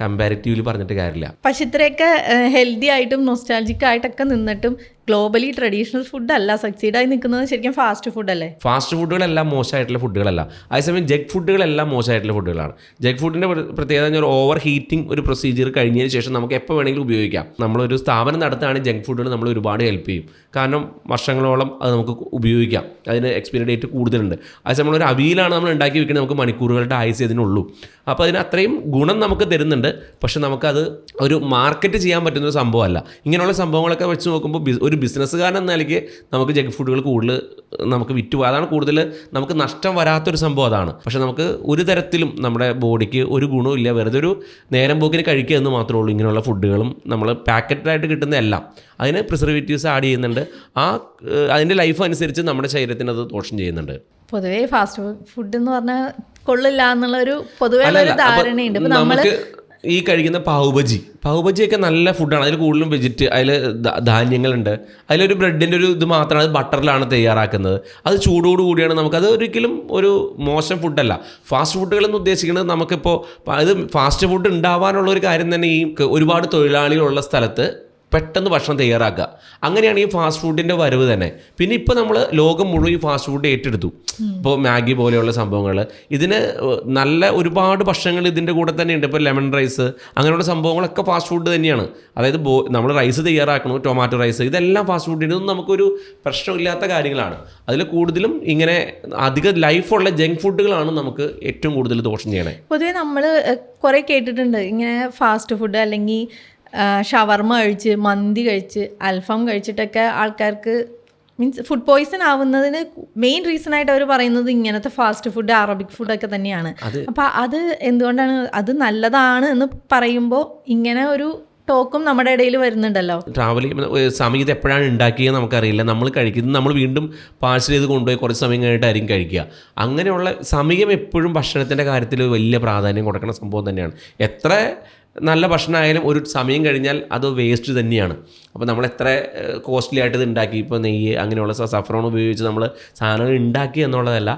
കമ്പാരിറ്റീവ്ലി പറഞ്ഞിട്ട് കാര്യമില്ല. പക്ഷെ ഇത്രയൊക്കെ ഹെൽത്തി ആയിട്ടും നൊസ്റ്റാൾജിക് ആയിട്ടൊക്കെ നിന്നിട്ടും ഗ്ലോബലി ട്രഡീഷണൽ ഫുഡ് അല്ല സക്സീഡ് ആയി നിൽക്കുന്നത് ശരിക്കും ഫാസ്റ്റ് ഫുഡ് അല്ലേ? ഫാസ്റ്റ് ഫുഡുകളെല്ലാം മോശമായിട്ടുള്ള ഫുഡുകളല്ല അതേസമയം ജഗ് ഫുഡുകളെല്ലാം മോശമായിട്ടുള്ള ഫുഡുകളാണ് ജഗ് ഫുഡിന്റെ പ്രത്യേകത പറഞ്ഞാൽ ഓവർ ഹീറ്റിംഗ് ഒരു പ്രൊസീജിയർ കഴിഞ്ഞതിന് ശേഷം നമുക്ക് എപ്പോൾ വേണമെങ്കിലും ഉപയോഗിക്കാം. നമ്മളൊരു സ്ഥാപനം നടത്തുകയാണെങ്കിൽ ജങ്ക് ഫുഡുകൾ നമ്മൾ ഒരുപാട് ഹെൽപ്പ് ചെയ്യും. കാരണം വർഷങ്ങളോളം അത് നമുക്ക് ഉപയോഗിക്കാം. അതിന് എക്സ്പയറി ഡേറ്റ് കൂടുതലുണ്ട്. അതേസമയം ഒരു അവിയിലാണ് നമ്മൾ ഉണ്ടാക്കി വെക്കുന്നത്. നമുക്ക് മണിക്കൂറുകളുടെ ആയുസ് ഇതിനുള്ളൂ. അപ്പോൾ അതിന് അത്രയും ഗുണം നമുക്ക് തരുന്നുണ്ട്. പക്ഷെ നമുക്കത് ഒരു മാർക്കറ്റ് ചെയ്യാൻ പറ്റുന്ന ഒരു സംഭവമല്ല. ഇങ്ങനെയുള്ള സംഭവങ്ങളൊക്കെ വെച്ച് നോക്കുമ്പോൾ ഒരു ബിസിനസ്സുകാരൻ എന്ന നിലയ്ക്ക് നമുക്ക് ജങ്ക് ഫുഡുകൾ കൂടുതൽ നമുക്ക് വിറ്റ്. അതാണ് കൂടുതൽ നമുക്ക് നഷ്ടം വരാത്തൊരു സംഭവം അതാണ്. പക്ഷെ നമുക്ക് ഒരു തരത്തിലും നമ്മുടെ ബോഡിക്ക് ഒരു ഗുണവും ഇല്ല. വെറുതെ ഒരു നേരം പോക്കിന് കഴിക്കുക എന്ന് മാത്രമേ ഉള്ളൂ ഇങ്ങനെയുള്ള ഫുഡുകളും നമ്മൾ പാക്കറ്റായിട്ട് കിട്ടുന്ന എല്ലാം അതിന് പ്രിസർവേറ്റീവ്സ് ആഡ് ചെയ്യുന്നുണ്ട്. ആ അതിന്റെ ലൈഫ് അനുസരിച്ച് നമ്മുടെ ശരീരത്തിന് അത് ദോഷം ചെയ്യുന്നുണ്ട്. പൊതുവേ ഫാസ്റ്റ് ഫുഡ് എന്ന് പറഞ്ഞാൽ കൊള്ളില്ല എന്നുള്ള ഒരു പൊതുവേ ഒരു. അപ്പൊ ധാരണയുണ്ട്. നമ്മൾ ഈ കഴിക്കുന്ന പാവുബജി പാവുബജിയൊക്കെ നല്ല ഫുഡാണ്. അതിൽ കൂടുതലും വെജിറ്റ് അതിൽ ധാന്യങ്ങളുണ്ട്. അതിലൊരു ബ്രെഡിന്റെ ഒരു ഇത് മാത്രമാണ് അത് ബട്ടറിലാണ് തയ്യാറാക്കുന്നത്. അത് ചൂടോട് കൂടിയാണ് നമുക്കത് ഒരിക്കലും ഒരു മോശം ഫുഡല്ല. ഫാസ്റ്റ് ഫുഡുകൾ എന്ന് ഉദ്ദേശിക്കുന്നത് നമുക്കിപ്പോൾ അത് ഫാസ്റ്റ് ഫുഡ് ഉണ്ടാവാനുള്ള ഒരു കാര്യം തന്നെ ഈ ഒരുപാട് തൊഴിലാളികളുള്ള സ്ഥലത്ത് പെട്ടെന്ന് ഭക്ഷണം തയ്യാറാക്കുക. അങ്ങനെയാണ് ഈ ഫാസ്റ്റ് ഫുഡിന്റെ വരവ് തന്നെ. പിന്നെ ഇപ്പോൾ നമ്മൾ ലോകം മുഴുവൻ ഈ ഫാസ്റ്റ് ഫുഡ് ഏറ്റെടുത്തു. ഇപ്പോൾ മാഗി പോലെയുള്ള സംഭവങ്ങൾ ഇതിന് നല്ല ഒരുപാട് ഭക്ഷണങ്ങൾ ഇതിന്റെ കൂടെ തന്നെ ഉണ്ട്. ഇപ്പോൾ ലെമൺ റൈസ് അങ്ങനെയുള്ള സംഭവങ്ങളൊക്കെ ഫാസ്റ്റ് ഫുഡ് തന്നെയാണ്. അതായത് ബോ നമ്മൾ റൈസ് തയ്യാറാക്കണം ടൊമാറ്റോ റൈസ് ഇതെല്ലാം ഫാസ്റ്റ് ഫുഡ് ഇതൊന്നും നമുക്കൊരു പ്രശ്നമില്ലാത്ത കാര്യങ്ങളാണ്. അതിൽ കൂടുതലും ഇങ്ങനെ അധിക ലൈഫുള്ള ജങ്ക് ഫുഡുകളാണ് നമുക്ക് ഏറ്റവും കൂടുതൽ ദോഷം ചെയ്യണേ. പൊതുവേ നമ്മൾ കുറേ കേട്ടിട്ടുണ്ട്. ഇങ്ങനെ ഫാസ്റ്റ് ഫുഡ് അല്ലെങ്കിൽ ഷവർമ കഴിച്ച് മന്തി കഴിച്ച് അൽഫാം കഴിച്ചിട്ടൊക്കെ ആൾക്കാർക്ക് മീൻസ് ഫുഡ് പോയിസൺ ആവുന്നതിന് മെയിൻ റീസൺ ആയിട്ട് അവർ പറയുന്നത് ഇങ്ങനത്തെ ഫാസ്റ്റ് ഫുഡ് അറബിക് ഫുഡൊക്കെ തന്നെയാണ്. അപ്പം അത് എന്തുകൊണ്ടാണ് അത് നല്ലതാണ് എന്ന് പറയുമ്പോൾ ഇങ്ങനെ ഒരു ടോക്കും നമ്മുടെ ഇടയിൽ വരുന്നുണ്ടല്ലോ. ട്രാവൽ ചെയ്യുമ്പോൾ സമയം ഇത് എപ്പോഴാണ് ഉണ്ടാക്കിയത് നമുക്കറിയില്ല. നമ്മൾ കഴിക്കുന്നത് നമ്മൾ വീണ്ടും പാഴ്സൽ ചെയ്ത് കൊണ്ടുപോയി കുറച്ച് സമയം കഴിഞ്ഞിട്ടായിരിക്കും കഴിക്കുക. അങ്ങനെയുള്ള സമയം എപ്പോഴും ഭക്ഷണത്തിന്റെ കാര്യത്തിൽ വലിയ പ്രാധാന്യം കൊടുക്കുന്ന സംഭവം തന്നെയാണ്. എത്ര നല്ല ഭക്ഷണമായാലും ഒരു സമയം കഴിഞ്ഞാൽ അത് വേസ്റ്റ് തന്നെയാണ്. അപ്പോൾ നമ്മൾ എത്ര കോസ്റ്റ്ലി ആയിട്ട് ഇത് ഉണ്ടാക്കി ഇപ്പോൾ നെയ്യ് അങ്ങനെയുള്ള സഫ്രോൺ ഉപയോഗിച്ച് നമ്മൾ സാധനങ്ങൾ ഉണ്ടാക്കി എന്നുള്ളതല്ല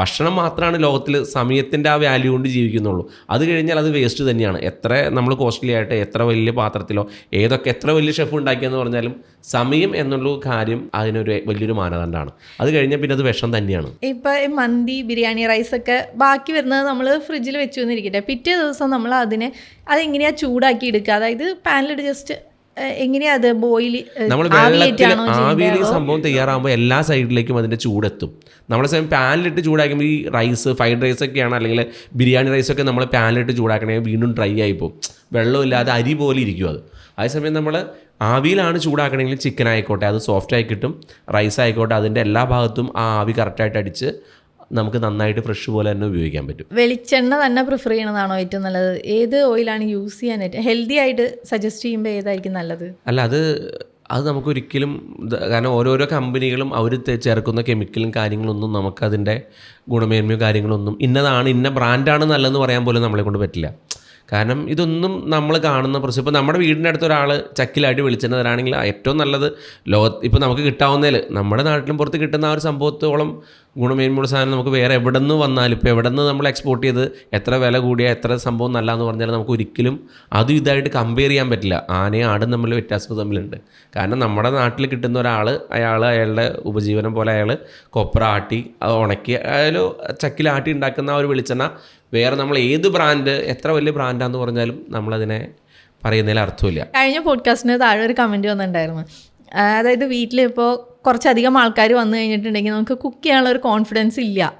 ഭക്ഷണം മാത്രമാണ് ലോകത്തിൽ സമയത്തിന്റെ ആ വാല്യൂ കൊണ്ട് ജീവിക്കുന്നുള്ളൂ. അത് കഴിഞ്ഞാൽ അത് വേസ്റ്റ് തന്നെയാണ്. എത്ര നമ്മൾ കോസ്റ്റ്ലി ആയിട്ട് എത്ര വലിയ പാത്രത്തിലോ ഏതൊക്കെ എത്ര വലിയ ഷെഫ് ഉണ്ടാക്കിയെന്ന് പറഞ്ഞാലും സമയം എന്നുള്ള കാര്യം അതിനൊരു വലിയൊരു മാനദണ്ഡമാണ് അത് കഴിഞ്ഞാൽ പിന്നെ അത് വിഷം തന്നെയാണ്. ഇപ്പൊ ഈ മന്തി ബിരിയാണി റൈസ് ഒക്കെ ബാക്കി വരുന്നത് നമ്മൾ ഫ്രിഡ്ജിൽ വെച്ചു എന്നിരിക്കട്ടെ പിറ്റേ ദിവസം നമ്മൾ അതിനെ അതെങ്ങനെയാ ചൂടാക്കി എടുക്കുക? അതായത് പാനിലിട്ട് ജസ്റ്റ് എങ്ങനെയാ അത് ബോയിൽ നമ്മൾ വെള്ളത്തിൽ ആവിയിൽ സംഭവം തയ്യാറാകുമ്പോൾ എല്ലാ സൈഡിലേക്കും അതിന്റെ ചൂടെത്തും. നമ്മളെ സമയം പാനിലിട്ട് ചൂടാക്കുമ്പോൾ ഈ റൈസ് ഫ്രൈഡ് റൈസ് ഒക്കെയാണ് അല്ലെങ്കിൽ ബിരിയാണി റൈസ് ഒക്കെ നമ്മൾ പാനിലിട്ട് ചൂടാക്കണേ വീണ്ടും ഡ്രൈ ആയി പോകും വെള്ളമില്ലാതെ അരി പോലെ ഇരിക്കും അത്. അതേസമയം നമ്മൾ ആവിയിലാണ് ചൂടാക്കണമെങ്കിൽ ചിക്കൻ ആയിക്കോട്ടെ അത് സോഫ്റ്റ് ആയി കിട്ടും. റൈസ് ആയിക്കോട്ടെ അതിന്റെ എല്ലാ ഭാഗത്തും ആ ആവി കറക്റ്റായിട്ട് അടിച്ച് നമുക്ക് നന്നായിട്ട് ഫ്രഷ് പോലെ തന്നെ ഉപയോഗിക്കാൻ പറ്റും. വെളിച്ചെണ്ണ തന്നെ പ്രിഫർ ചെയ്യണതാണോ ഏറ്റവും നല്ലത്? ഏത് ഓയിലാണ് യൂസ് ചെയ്യാൻ ഏറ്റവും ഹെൽത്തി ആയിട്ട് സജസ്റ്റ് ചെയ്യുമ്പോൾ ഏതായിരിക്കും നല്ലത്? അല്ല അത് അത് നമുക്കൊരിക്കലും ഒരിക്കലും കാരണം ഓരോരോ കമ്പനികളും അവർ ചേർക്കുന്ന കെമിക്കലും കാര്യങ്ങളൊന്നും നമുക്കതിന്റെ ഗുണമേന്മയോ കാര്യങ്ങളൊന്നും ഇന്നതാണ് ഇന്ന ബ്രാൻഡാണ് നല്ലതെന്ന് പറയാൻ പോലും നമ്മളെ കൊണ്ട് പറ്റില്ല. കാരണം ഇതൊന്നും നമ്മൾ കാണുന്ന പ്രശ്നം. ഇപ്പോൾ നമ്മുടെ വീടിന്റെ അടുത്ത് ഒരാൾ ചക്കിലായിട്ട് തരാണെങ്കിൽ ഏറ്റവും നല്ലത് ലോക ഇപ്പോൾ നമുക്ക് കിട്ടാവുന്നതിൽ നമ്മുടെ നാട്ടിലും പുറത്ത് കിട്ടുന്ന ആ ഒരു സംഭവത്തോളം ഗുണമേന്മയുള്ള സാധനം നമുക്ക് വേറെ എവിടെ നിന്ന് വന്നാലും ഇപ്പോൾ എവിടെ നിന്ന് നമ്മൾ എക്സ്പോർട്ട് ചെയ്ത് എത്ര വില കൂടിയ എത്ര സംഭവം നല്ല എന്ന് പറഞ്ഞാൽ നമുക്ക് ഒരിക്കലും അതും ഇതായിട്ട് കമ്പയർ ചെയ്യാൻ പറ്റില്ല. ആനയും ആടും തമ്മിൽ വ്യത്യാസം തമ്മിലുണ്ട്. കാരണം നമ്മുടെ നാട്ടിൽ കിട്ടുന്ന ഒരാൾ അയാൾ അയാളുടെ ഉപജീവനം പോലെ അയാൾ കൊപ്ര ആട്ടി ഉണക്കി അയാൾ ചക്കിലാട്ടി ഉണ്ടാക്കുന്ന ആ ഒരു വെളിച്ചെണ്ണ വേറെ നമ്മൾ ഏത് ബ്രാൻഡ് എത്ര വലിയ ബ്രാൻഡാന്ന് പറഞ്ഞാലും നമ്മളതിനെ പറയുന്നതിൽ അർത്ഥമില്ല. കഴിഞ്ഞ പോഡ്കാസ്റ്റിന് താഴെ ഒരു കമന്റ് വന്നിട്ടുണ്ടായിരുന്നു. അതായത് വീട്ടിലിപ്പോൾ കുറച്ചധികം ആൾക്കാർ വന്നു കഴിഞ്ഞിട്ടുണ്ടെങ്കിൽ നമുക്ക് കുക്ക് ചെയ്യാനുള്ള ഒരു കോൺഫിഡൻസ് ഇല്ല.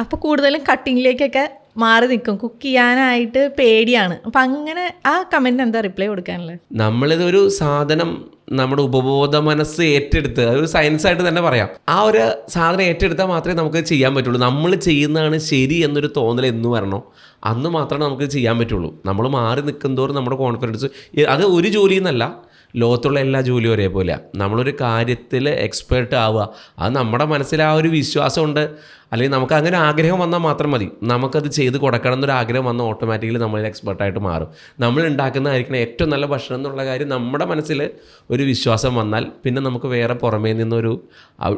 അപ്പോൾ കൂടുതലും കട്ടിങ്ങിലേക്കൊക്കെ മാറി നിൽക്കും. കുക്ക് ചെയ്യാനായിട്ട് പേടിയാണ്. അപ്പം അങ്ങനെ ആ കമന്റ് എന്താ റിപ്ലൈ കൊടുക്കാനുള്ളത്? നമ്മളിത് ഒരു സാധനം നമ്മുടെ ഉപബോധ മനസ്സ് ഏറ്റെടുത്ത് അതൊരു സയൻസ് ആയിട്ട് തന്നെ പറയാം. ആ ഒരു സാധനം ഏറ്റെടുത്താൽ മാത്രമേ നമുക്ക് ചെയ്യാൻ പറ്റുള്ളൂ. നമ്മൾ ചെയ്യുന്നതാണ് ശരി എന്നൊരു തോന്നൽ എന്ന് വരണോ? അന്ന് മാത്രമേ നമുക്ക് ചെയ്യാൻ പറ്റുള്ളൂ. നമ്മൾ മാറി നിൽക്കുന്നതോറും നമ്മുടെ കോൺഫിഡൻസ് അത് ഒരു ജോലിയെന്നല്ല. ലോകത്തുള്ള എല്ലാ ജോലിയും ഒരേപോലെയാണ് നമ്മളൊരു കാര്യത്തിൽ എക്സ്പേർട്ട് ആവുക. അത് നമ്മുടെ മനസ്സിൽ ആ ഒരു വിശ്വാസമുണ്ട്. അല്ലെങ്കിൽ നമുക്ക് അങ്ങനെ ആഗ്രഹം വന്നാൽ മാത്രം മതി. നമുക്കത് ചെയ്ത് കൊടുക്കണം എന്നൊരു ആഗ്രഹം വന്നാൽ ഓട്ടോമാറ്റിക്കലി നമ്മൾ എക്സ്പെർട്ടായിട്ട് മാറും. നമ്മൾ ഉണ്ടാക്കുന്നതായിരിക്കണം ഏറ്റവും നല്ല ഭക്ഷണം എന്നുള്ള കാര്യം നമ്മുടെ മനസ്സിൽ ഒരു വിശ്വാസം വന്നാൽ പിന്നെ നമുക്ക് വേറെ പുറമേ നിന്നൊരു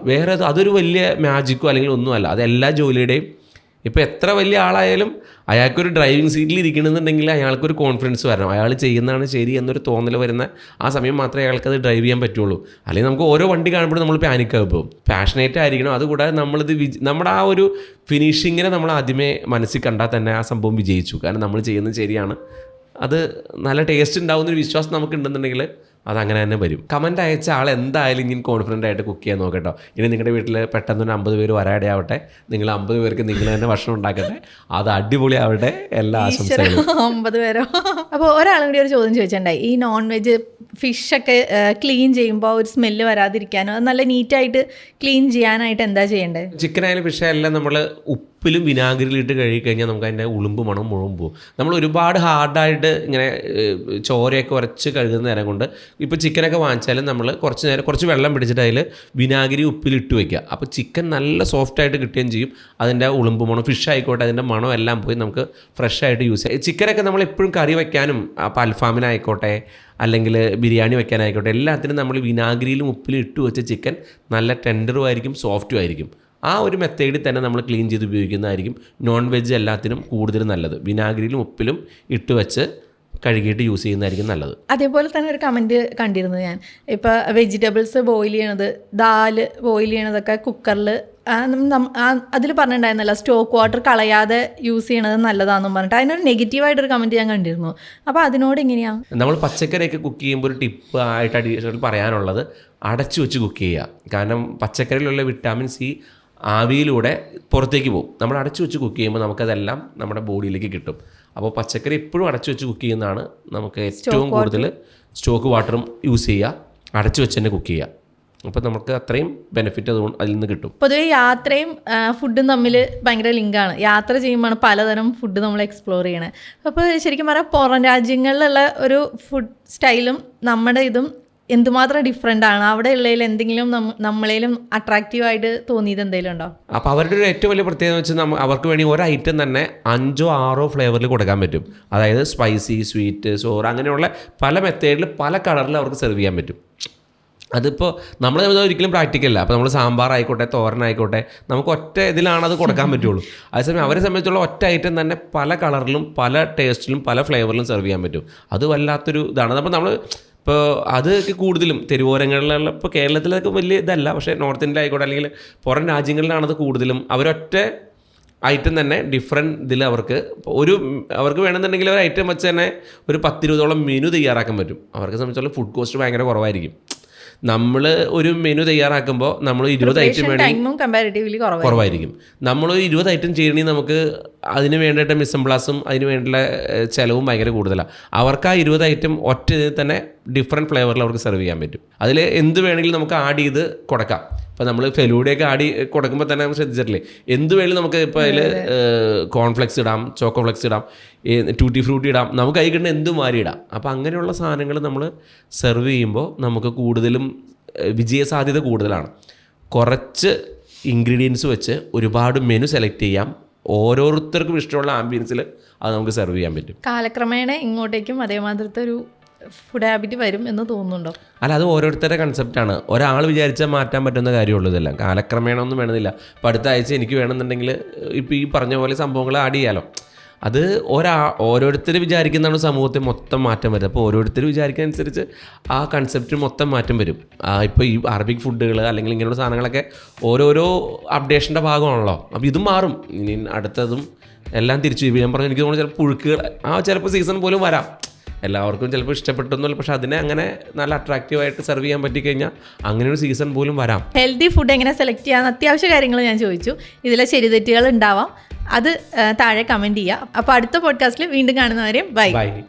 വേറെ അതൊരു വലിയ മാജിക്കോ അല്ലെങ്കിൽ ഒന്നുമല്ല. അത് എല്ലാ ജോലിയുടെയും ഇപ്പോൾ എത്ര വലിയ ആളായാലും അയാൾക്കൊരു ഡ്രൈവിംഗ് സീറ്റിൽ ഇരിക്കണമെന്നുണ്ടെങ്കിൽ അയാൾക്കൊരു കോൺഫിഡൻസ് വരണം. അയാൾ ചെയ്യുന്നതാണ് ശരി എന്നൊരു തോന്നൽ വരുന്ന ആ സമയം മാത്രമേ അയാൾക്കത് ഡ്രൈവ് ചെയ്യാൻ പറ്റുള്ളൂ. അല്ലെങ്കിൽ നമുക്ക് ഓരോ വണ്ടി കാണുമ്പോഴും നമ്മൾ പാനിക്കാകും പോകും പാഷനേറ്റ് ആയിരിക്കണം. അതുകൂടാതെ നമ്മളിത് വിജ നമ്മുടെ ആ ഒരു ഫിനിഷിങ്ങിനെ നമ്മൾ ആദ്യമേ മനസ്സിൽ കണ്ടാൽ തന്നെ ആ സംഭവം വിജയിച്ചു. കാരണം നമ്മൾ ചെയ്യുന്നത് ശരിയാണ്. അത് നല്ല ടേസ്റ്റ് ഉണ്ടാവുന്നൊരു വിശ്വാസം നമുക്ക് ഉണ്ടെന്നുണ്ടെങ്കിൽ അത് അങ്ങനെ തന്നെ വരും. കമന്റ് അയച്ച ആൾ എന്തായാലും ഇങ്ങനെ കോൺഫിഡന്റ് ആയിട്ട് കുക്ക് ചെയ്യാൻ നോക്കട്ടോ ഇനി നിങ്ങളുടെ വീട്ടിൽ പെട്ടെന്ന് ഒരു അമ്പത് പേര് വരാടെയാവട്ടെ നിങ്ങൾ അമ്പത് പേർക്ക് നിങ്ങൾ തന്നെ ഭക്ഷണം ഉണ്ടാക്കട്ടെ. അത് അടിപൊളിയാവട്ടെ എല്ലാ ആശംസകളും. അമ്പത് പേരോ? അപ്പോൾ ഒരാളും കൂടി ഒരു ചോദ്യം ചോദിച്ചിട്ടുണ്ടായി. ഈ നോൺ വെജ് ഫിഷൊക്കെ ക്ലീൻ ചെയ്യുമ്പോൾ ഒരു സ്മെല്ല് വരാതിരിക്കാനോ? നല്ല നീറ്റായിട്ട് ക്ലീൻ ചെയ്യാനായിട്ട് എന്താ ചെയ്യേണ്ടത് ചിക്കൻ ആയാലും ഫിഷ് എല്ലാം നമ്മൾ ഉപ്പിലും വിനാഗിരിയിലും ഇട്ട് കഴുകി കഴിഞ്ഞാൽ നമുക്ക് അതിന്റെ ഉളുമ്പ് മണം മുഴുവൻ പോകും നമ്മൾ ഒരുപാട് ഹാർഡായിട്ട് ഇങ്ങനെ ചോരയൊക്കെ ഉരച്ച് കഴുകുന്ന നേരം കൊണ്ട് ഇപ്പോൾ ചിക്കനൊക്കെ വാങ്ങിച്ചാലും നമ്മൾ കുറച്ച് നേരം കുറച്ച് വെള്ളം പിടിച്ചിട്ട് അതിൽ വിനാഗിരി ഉപ്പിലിട്ട് വയ്ക്കുക അപ്പോൾ ചിക്കൻ നല്ല സോഫ്റ്റായിട്ട് കിട്ടുകയും ചെയ്യും. അതിന്റെ ഉളുമ്പ് മണം ഫിഷ് ആയിക്കോട്ടെ അതിന്റെ മണം എല്ലാം പോയി നമുക്ക് ഫ്രഷ് ആയിട്ട് യൂസ് ചെയ്യാം. ചിക്കനൊക്കെ നമ്മൾ എപ്പോഴും കറി വയ്ക്കാനും അപ്പോൾ അൽഫാമിനായിക്കോട്ടെ അല്ലെങ്കിൽ ബിരിയാണി വയ്ക്കാനായിക്കോട്ടെ എല്ലാത്തിനും നമ്മൾ വിനാഗിരിയിലും ഉപ്പിലും ഇട്ട് വെച്ച ചിക്കൻ നല്ല ടെൻഡറും ആയിരിക്കും സോഫ്റ്റും ആയിരിക്കും. ആ ഒരു മെത്തേഡിൽ തന്നെ നമ്മൾ ക്ലീൻ ചെയ്ത് ഉപയോഗിക്കുന്നതായിരിക്കും. നോൺ വെജ് എല്ലാത്തിനും കൂടുതൽ നല്ലത്. വിനാഗിരിയിലും ഉപ്പിലും ഇട്ട് വെച്ച് കഴുകിയിട്ട് യൂസ് ചെയ്യുന്നതായിരിക്കും നല്ലത്. അതേപോലെ തന്നെ ഒരു കമന്റ് കണ്ടിരുന്നു ഞാൻ. ഇപ്പോൾ വെജിറ്റബിൾസ് ബോയിൽ ചെയ്യണത് ദാൽ ബോയിൽ ചെയ്യണതൊക്കെ കുക്കറിൽ അതിൽ പറഞ്ഞിട്ടുണ്ടായിരുന്നല്ലോ സ്റ്റോക്ക് വാട്ടർ കളയാതെ യൂസ് ചെയ്യണത് നല്ലതാണെന്നും പറഞ്ഞിട്ട്. അതിനൊരു നെഗറ്റീവായിട്ടൊരു കമന്റ് ഞാൻ കണ്ടിരുന്നു. അപ്പോൾ അതിനോട് എങ്ങനെയാണ് നമ്മൾ പച്ചക്കറിയൊക്കെ കുക്ക് ചെയ്യുമ്പോൾ ഒരു ടിപ്പ് ആയിട്ട് അഡീഷണൽ പറയാനുള്ളത് അടച്ചു വെച്ച് കുക്ക് ചെയ്യുക. കാരണം പച്ചക്കറിയിലുള്ള വിറ്റാമിൻ സി ആവിയിലൂടെ പുറത്തേക്ക് പോകും. നമ്മൾ അടച്ചു വെച്ച് കുക്ക് ചെയ്യുമ്പോൾ നമുക്കതെല്ലാം നമ്മുടെ ബോഡിയിലേക്ക് കിട്ടും. അപ്പോൾ പച്ചക്കറി എപ്പോഴും അടച്ചു വെച്ച് കുക്ക് ചെയ്യുന്നതാണ് നമുക്ക് ഏറ്റവും കൂടുതൽ സ്റ്റോക്ക് വാട്ടറും യൂസ് ചെയ്യുക. അടച്ചു വെച്ച് തന്നെ കുക്ക് ചെയ്യുക. അപ്പോൾ നമുക്ക് അത്രയും ബെനിഫിറ്റ് അതുകൊണ്ട് അതിൽ നിന്ന് കിട്ടും. പൊതുവേ യാത്രയും ഫുഡും തമ്മിൽ ഭയങ്കര ലിങ്കാണ് യാത്ര ചെയ്യുമ്പോൾ പലതരം ഫുഡ് നമ്മൾ എക്സ്പ്ലോർ ചെയ്യണേ. അപ്പോൾ ശരിക്കും പറഞ്ഞാൽ പുറം രാജ്യങ്ങളിലുള്ള ഒരു ഫുഡ് സ്റ്റൈലും നമ്മുടെ ഇതും എന്തുമാത്രം ഡിഫറെന്റ് ആണ്. അവിടെ ഉള്ളതിൽ എന്തെങ്കിലും നമ്മളേലും അട്രാക്റ്റീവ് ആയിട്ട് തോന്നിയത് എന്തെങ്കിലും ഉണ്ടോ? അപ്പോൾ അവരുടെ ഒരു ഏറ്റവും വലിയ പ്രത്യേകത വെച്ചാൽ അവർക്ക് വേണ്ടി ഒരു ഐറ്റം തന്നെ അഞ്ചോ ആറോ ഫ്ലേവറിൽ കൊടുക്കാൻ പറ്റും. അതായത് സ്പൈസി സ്വീറ്റ് സോറ് അങ്ങനെയുള്ള പല മെത്തേഡിൽ പല കളറിൽ അവർക്ക് സെർവ് ചെയ്യാൻ പറ്റും. അതിപ്പോൾ നമ്മൾ ഒരിക്കലും പ്രാക്ടിക്കൽ അല്ല. അപ്പോൾ നമ്മൾ സാമ്പാർ ആയിക്കോട്ടെ തോരൻ ആയിക്കോട്ടെ നമുക്ക് ഒറ്റ ഇതിലാണ് അത് കൊടുക്കാൻ പറ്റുള്ളൂ. അതേസമയം അവരെ സംബന്ധിച്ചുള്ള ഒറ്റ ഐറ്റം തന്നെ പല കളറിലും പല ടേസ്റ്റിലും പല ഫ്ലേവറിലും സെർവ് ചെയ്യാൻ പറ്റും. അത് വല്ലാത്തൊരു ഇതാണ്. അപ്പോൾ നമ്മൾ ഇപ്പോൾ അതൊക്കെ കൂടുതലും തെരുവോരങ്ങളിലുള്ള ഇപ്പോൾ കേരളത്തിലൊക്കെ വലിയ ഇതല്ല പക്ഷേ നോർത്ത് ഇന്ത്യ ആയിക്കോട്ടെ അല്ലെങ്കിൽ പുറം രാജ്യങ്ങളിലാണത് കൂടുതലും. അവരൊറ്റ ഐറ്റം തന്നെ ഡിഫറെന്റ് ഇതിൽ അവർക്ക് ഒരു അവർക്ക് വേണമെന്നുണ്ടെങ്കിൽ ഒരു ഐറ്റം വെച്ച് തന്നെ ഒരു പത്തിരുപതോളം മെനു തയ്യാറാക്കാൻ പറ്റും. അവർക്ക് സംബന്ധിച്ചുള്ള ഫുഡ് കോസ്റ്റ് ഭയങ്കര കുറവായിരിക്കും. നമ്മൾ ഒരു മെനു തയ്യാറാക്കുമ്പോൾ നമ്മൾ ഇരുപത് ഐറ്റം വേണമെങ്കിൽ കുറവായിരിക്കും. നമ്മൾ ഇരുപത് ഐറ്റം ചെയ്യണമെങ്കിൽ നമുക്ക് അതിന് വേണ്ടിയിട്ട് മിസംബ്ലാസും അതിന് വേണ്ടിയുള്ള ചിലവും ചെലവും ഭയങ്കര കൂടുതലാണ് അവർക്ക് ആ ഇരുപത് ഐറ്റം ഒറ്റ ഇതിൽ തന്നെ ഡിഫറെന്റ് ഫ്ലേവറിൽ അവർക്ക് സെർവ് ചെയ്യാൻ പറ്റും. അതിൽ എന്ത് വേണമെങ്കിലും നമുക്ക് ആഡ് ചെയ്ത് കൊടുക്കാം. ഇപ്പോൾ നമ്മൾ ഫെലൂഡയൊക്കെ ആഡ് കൊടുക്കുമ്പോൾ തന്നെ നമ്മൾ ശ്രദ്ധിച്ചിട്ടില്ലേ? എന്ത് വേണമെങ്കിലും നമുക്ക് ഇപ്പോൾ അതിൽ കോൺഫ്ലെക്സ് ഇടാം ചോക്കോ ഫ്ലെക്സ് ഇടാം ടൂട്ടി ഫ്രൂട്ടി ഇടാം നമുക്ക് അതിൽ കിട്ടുന്ന എന്തും മാറി ഇടാം. അപ്പോൾ അങ്ങനെയുള്ള സാധനങ്ങൾ നമ്മൾ സെർവ് ചെയ്യുമ്പോൾ നമുക്ക് കൂടുതലും വിജയസാധ്യത കൂടുതലാണ്. കുറച്ച് ഇൻഗ്രീഡിയൻസ് വെച്ച് ഒരുപാട് മെനു സെലക്ട് ചെയ്യാം. ഓരോരുത്തർക്കും ഇഷ്ടമുള്ള ആംബിയൻസിൽ അത് നമുക്ക് സെർവ് ചെയ്യാൻ പറ്റും. കാലക്രമേണ ഇങ്ങോട്ടേക്കും അതേമാതിരത്തെ ഒരു ഫുഡ് ഹാബിറ്റ് വരും എന്ന് തോന്നുന്നുണ്ടോ? അല്ല അത് ഓരോരുത്തരുടെ ആണ്. ഒരാൾ വിചാരിച്ചാൽ മാറ്റാൻ പറ്റുന്ന കാര്യമുള്ളൂ ഇതെല്ലാം. കാലക്രമേണ ഒന്നും വേണമെന്നില്ല അപ്പം അടുത്ത ആഴ്ച എനിക്ക് വേണമെന്നുണ്ടെങ്കിൽ ഇപ്പോൾ ഈ പറഞ്ഞ പോലെ സംഭവങ്ങൾ ആഡ് ചെയ്യാലോ. അത് ഒരാ ഓരോരുത്തർ വിചാരിക്കുന്നതാണ് സമൂഹത്തെ മൊത്തം മാറ്റം വരുന്നത്. അപ്പോൾ ഓരോരുത്തർ വിചാരിക്കുന്ന അനുസരിച്ച് ആ കൺസെപ്റ്റ് മൊത്തം മാറ്റം വരും. ഇപ്പോൾ ഈ അറബിക് ഫുഡുകൾ അല്ലെങ്കിൽ ഇങ്ങനെയുള്ള സാധനങ്ങളൊക്കെ ഓരോരോ അപ്ഡേഷന്റെ ഭാഗമാണല്ലോ. അപ്പോൾ ഇതും മാറും. ഇനി അടുത്തതും എല്ലാം തിരിച്ചു. ഞാൻ പറഞ്ഞു എനിക്ക് തോന്നുന്നു ചിലപ്പോൾ പുഴുക്കുകൾ ആ ചിലപ്പോൾ സീസൺ പോലും വരാം. എല്ലാവർക്കും ചിലപ്പോൾ ഇഷ്ടപ്പെട്ടൊന്നുമില്ല പക്ഷെ അതിനെ അങ്ങനെ നല്ല അട്രാക്റ്റീവ് ആയിട്ട് സെർവ് ചെയ്യാൻ പറ്റിക്കഴിഞ്ഞാൽ അങ്ങനെ ഒരു സീസൺ പോലും വരാം. ഹെൽത്തി ഫുഡ് എങ്ങനെ സെലക്ട് ചെയ്യാൻ അത്യാവശ്യ കാര്യങ്ങൾ ഞാൻ ചോദിച്ചു. ഇതിലെ ശരിതെറ്റുകൾ ഉണ്ടാവാം. അത് താഴെ കമന്റ് ചെയ്യുക അപ്പോൾ അടുത്ത പോഡ്കാസ്റ്റിൽ വീണ്ടും കാണുന്നവരെയും ബൈ ബൈ